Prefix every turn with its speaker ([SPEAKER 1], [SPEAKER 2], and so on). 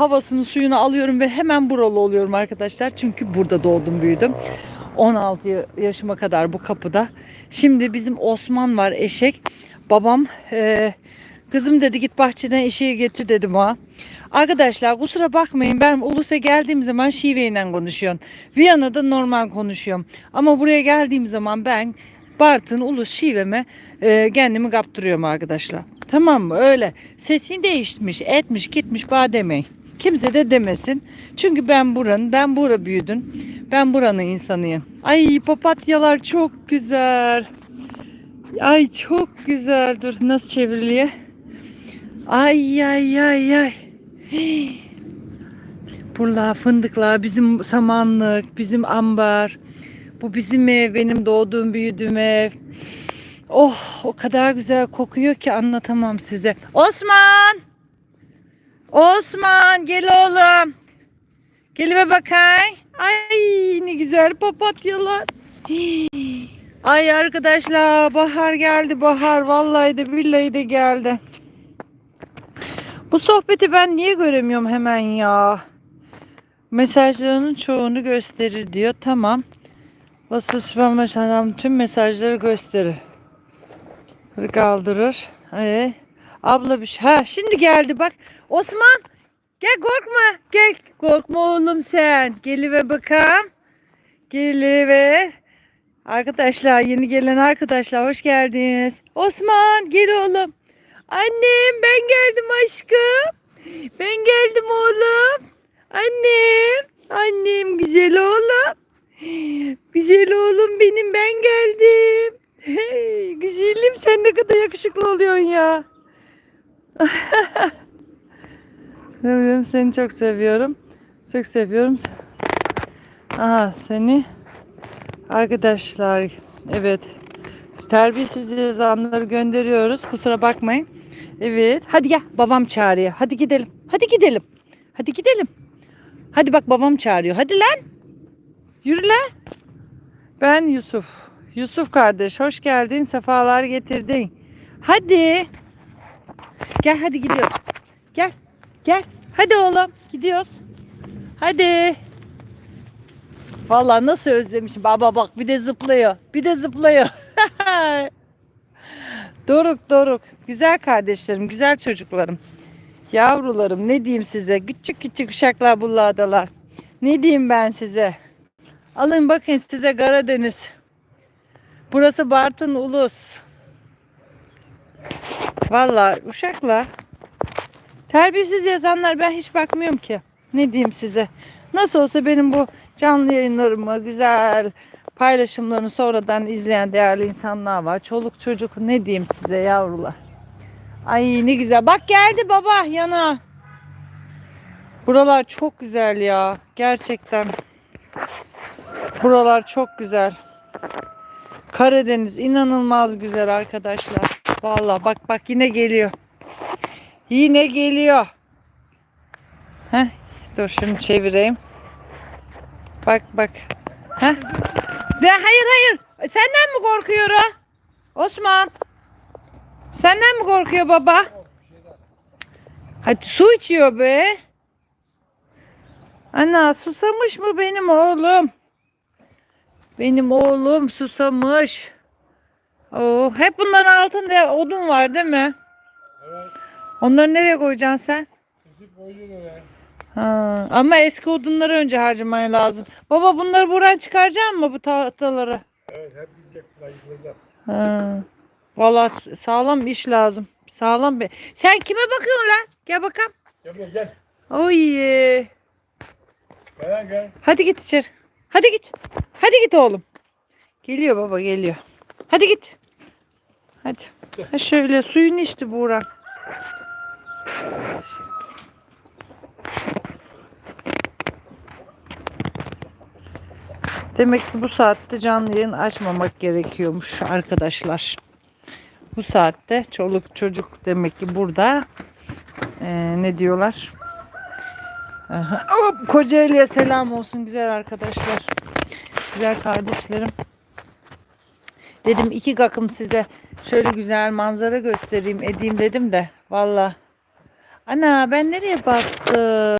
[SPEAKER 1] havasını suyunu alıyorum ve hemen buralı oluyorum arkadaşlar. Çünkü burada doğdum büyüdüm. 16 ya- yaşıma kadar bu kapıda. Şimdi bizim Osman var eşek. Babam eee, kızım dedi git bahçeden eşeği getir dedim ha. Arkadaşlar kusura bakmayın ben Ulus'a geldiğim zaman şiveyle konuşuyorum. Viyana'da normal konuşuyorum. Ama buraya geldiğim zaman ben Bartın Ulus şiveme e, kendimi kaptırıyorum arkadaşlar. Tamam mı? Öyle. Sesin değişmiş, etmiş, gitmiş bana demeyin. Kimse de demesin. Çünkü ben buranın, ben bura büyüdüm. Ben buranın insanıyım. Ay papatyalar çok güzel. Ay çok güzel. Dur nasıl çevriliyor? Ay ay ay ay. Hii. Buralar fındıklar, bizim samanlık, bizim ambar. Bu bizim ev, benim doğduğum, büyüdüğüm ev. Oh, o kadar güzel kokuyor ki anlatamam size. Osman! Osman, gel oğlum. Gelime bakay. Ay ne güzel papatyalar. Ay arkadaşlar, bahar geldi, bahar. Vallahi de billahi de geldi. Bu sohbeti ben niye göremiyorum hemen ya? Mesajlarının çoğunu gösterir diyor. Tamam. Basılı spam mesajlarım tüm mesajları gösterir. Kaldırır. Ee, abla bir şey. Ha şimdi geldi bak. Osman gel korkma. Gel. Korkma oğlum sen. Geliver bakalım. Geliver. Arkadaşlar yeni gelen arkadaşlar hoş geldiniz. Osman gel oğlum. Annem ben geldim aşkım. Ben geldim oğlum. Annem. Annem güzel oğlum. Güzel oğlum benim ben geldim. Hey, güzelim sen ne kadar yakışıklı oluyorsun ya. Seviyorum seni çok seviyorum. Çok seviyorum. Aha seni arkadaşlar evet terbiyesiz yazanları gönderiyoruz. Kusura bakmayın. Evet. Hadi gel babam çağırıyor. Hadi gidelim. Hadi gidelim. Hadi gidelim. Hadi bak babam çağırıyor. Hadi lan. Yürü lan. Ben Yusuf. Yusuf kardeş hoş geldin. Sefalar getirdin. Hadi. Gel hadi gidiyoruz. Gel. Gel. Hadi oğlum. Gidiyoruz. Hadi. Vallahi nasıl özlemişim. Baba bak bir de zıplıyor. Bir de zıplıyor. Doruk Doruk. Güzel kardeşlerim. Güzel çocuklarım. Yavrularım ne diyeyim size. Küçük küçük uşaklar bulladalar. Ne diyeyim ben size. Alın bakın size Karadeniz. Burası Bartın Ulus. Vallahi uşaklar. Terbiyesiz yazanlar ben hiç bakmıyorum ki. Ne diyeyim size. Nasıl olsa benim bu canlı yayınlarımı, güzel paylaşımlarını sonradan izleyen değerli insanlar var. Çoluk çocuk ne diyeyim size yavrular. Ay ne güzel. Bak geldi baba yana. Buralar çok güzel ya. Gerçekten. Buralar çok güzel. Karadeniz inanılmaz güzel arkadaşlar. Vallahi bak bak yine geliyor. Yine geliyor. Heh, dur şunu çevireyim. Bak bak. Heh. De, hayır hayır. Senden mi korkuyor o? Osman. Senden mi korkuyor baba? Hadi su içiyor be. Ana susamış mı benim oğlum? Benim oğlum susamış. Oo, hep bunların altında odun var değil mi?
[SPEAKER 2] Evet.
[SPEAKER 1] Onları nereye koyacaksın sen?
[SPEAKER 2] Kesip oraya.
[SPEAKER 1] Ha, ama eski odunları önce harcamaya lazım. Baba bunları buradan çıkaracak mı bu tahtaları?
[SPEAKER 2] Evet hep gidecek kayıtlarda.
[SPEAKER 1] Ha. Vallahi sağlam iş lazım. Sağlam bir. Sen kime bakıyorsun lan? Gel bakalım.
[SPEAKER 2] Gel gel gel.
[SPEAKER 1] Oy.
[SPEAKER 2] Gel gel.
[SPEAKER 1] Hadi git içeri. Hadi git. Hadi git oğlum. Geliyor baba geliyor. Hadi git. Hadi. Ha şöyle suyunu içti Buğra. Demek ki bu saatte canlı yayın açmamak gerekiyormuş arkadaşlar. Bu saatte çoluk çocuk demek ki burada Ee, ne diyorlar? Aha. Hop, Kocaeli'ye selam olsun güzel arkadaşlar. Güzel kardeşlerim. Dedim iki kakım size şöyle güzel manzara göstereyim edeyim dedim de valla. Ana ben nereye bastım?